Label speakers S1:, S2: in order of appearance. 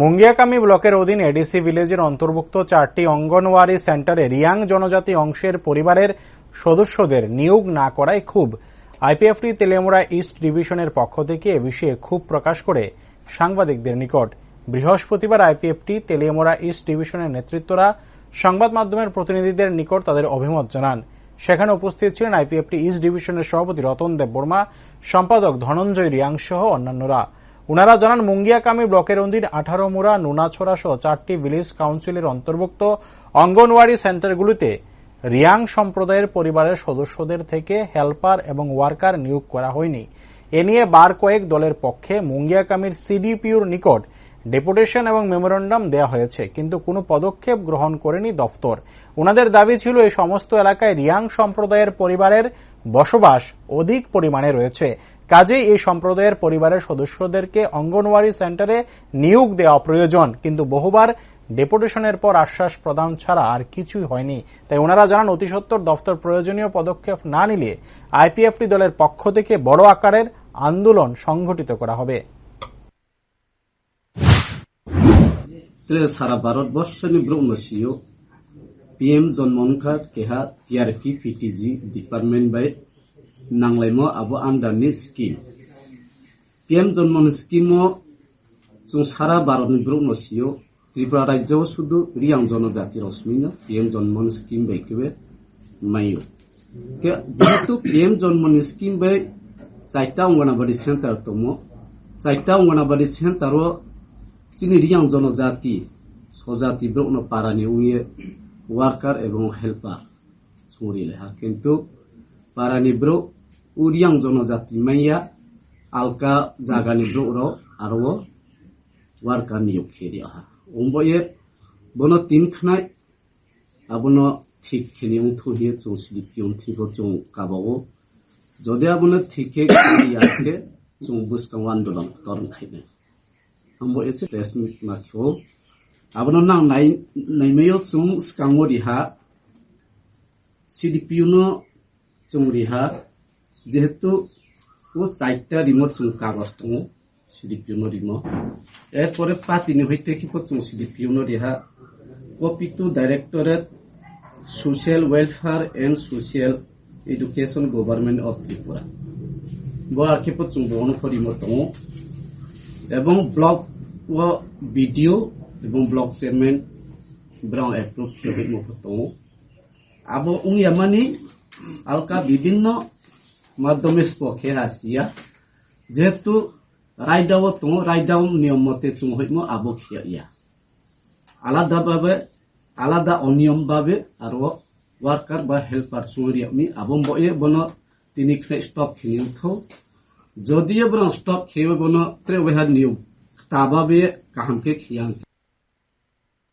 S1: মুঙ্গিয়াকামি ব্লকের অধীন এডিসি ভিলেজের অন্তর্ভুক্ত চারটি অঙ্গনওয়াড়ি সেন্টারে রিয়াং জনজাতি অংশের পরিবারের সদস্যদের নিয়োগ না করায় খুব আইপিএফটি তেলেমুড়া ইস্ট ডিভিশনের পক্ষ থেকে এ বিষয়ে ক্ষোভ প্রকাশ করে সাংবাদিকদের নিকট। বৃহস্পতিবার আইপিএফটি তেলিয়ামোড়া ইস্ট ডিভিশনের নেতৃত্বরা সংবাদ মাধ্যমের প্রতিনিধিদের নিকট তাদের অভিমত জানান। সেখানে উপস্থিত ছিলেন আইপিএফটি ইস্ট ডিভিশনের সভাপতি রতন দেব বর্মা, সম্পাদক ধনঞ্জয় রিয়াং সহ অন্যান্যরা। উনারা জানান, মুঙ্গিয়াকামী ব্লকের অধীন আঠারো মুড়া নুনাছড়া সহ চারটি ভিলেজ কাউন্সিলের অন্তর্ভুক্ত অঙ্গনওয়াড়ি সেন্টারগুলিতে রিয়াং সম্প্রদায়ের পরিবারের সদস্যদের থেকে হেল্পার এবং ওয়ার্কার নিয়োগ করা হয়নি। এ নিয়ে বার কয়েক দলের পক্ষে মুঙ্গিয়াকামীর সিডিপিউর নিকট ডেপুটেশন এবং মেমোরেন্ডাম দেওয়া হয়েছে, কিন্তু কোনো পদক্ষেপ গ্রহণ করেনি দফতর। উনাদের দাবি ছিল, এই সমস্ত এলাকায় রিয়াং সম্প্রদায়ের পরিবারের বসবাস অধিক পরিমাণে রয়েছে। কাজেই এই সম্প্রদায়ের পরিবারের সদস্যদেরকে অঙ্গনওয়াড়ি সেন্টারে নিয়োগ দেওয়া প্রয়োজন। কিন্তু বহুবার ডেপুটেশনের পর আশ্বাস প্রদান ছাড়া আর কিছুই হয়নি। তাই ওনারা জানান অতিসত্তর দফতর প্রয়োজনীয় পদক্ষেপ না নিলে আইপিএফটি দলের পক্ষ থেকে বড় আকারের আন্দোলন সংঘটিত করা হবে।
S2: সারা ভারতবর্ষ ব্রহ্মসীয় পিএম জন্মনখা কেহা, TRP, PTG, department by nanglaimo abo anda skim piem zon mon skimo sung sara baro ni bruk no siyo. Tripura rai jo sudu riang zono jati rosmino piem mon skim bai mayo. Ke jatu piem zon mon skim bai saita ungana badi sentar tomo. Saita ungana badi sentar wo sini riang zono zati. So jati bruk no para ni unge worker ebong helper suri leha kentu. barani bro uriang jonojati maya alka jagani bro ro aro warka niyok kheri aha umbo ye bono tin khnai abono ঠিক খেনি উং থুহিয়ে চৌ sleepy উং ঠিক চৌ কাবাও যদি আপনি ঠিকে ইয়াকে চৌ বুসকাং আন্দোলন তরণ খাইবে আমবো এসে প্রেস মিট মাখিও আপনার নাম নাই নাইমেও চৌ স্কাঙ্গরি হা সিডিপিউনো চুং রিহা যেহেতু ও চারটা রিমো চুং কাগজ দङ সিডিপিউনো রিমো এরপরে পাতিনি হইতে কি চুং সিডিপিউনো Riha copy to directorate social welfare and social education government of Tripura chung bo ono phori mo tongo এবং ব্লক ও বিডিও এবং ব্লক চেয়ারম্যান ব্রাউন এপ্রুভ খেয়ে মতো আবো উংয়ামানি আলকা বিভিন্ন মাধ্যমে পক্ষে আসিয়া, যেহেতু রায়দাও তো রায়দাও নিয়ম মতে চুম হইম আবো খেয়া ইয়া আলাদাভাবে আলাদা অনিয়ম ভাবে আর ওয়ার্কার বা হেল্পার চুমরিয়া আমি আবম বয়ে বন তিনি স্টপ খিনিও থো যদিও বন স্টপ খেয়ে বন ত্রে ওহার নিয়োগ তাবাবে কাহামকে খিয়াং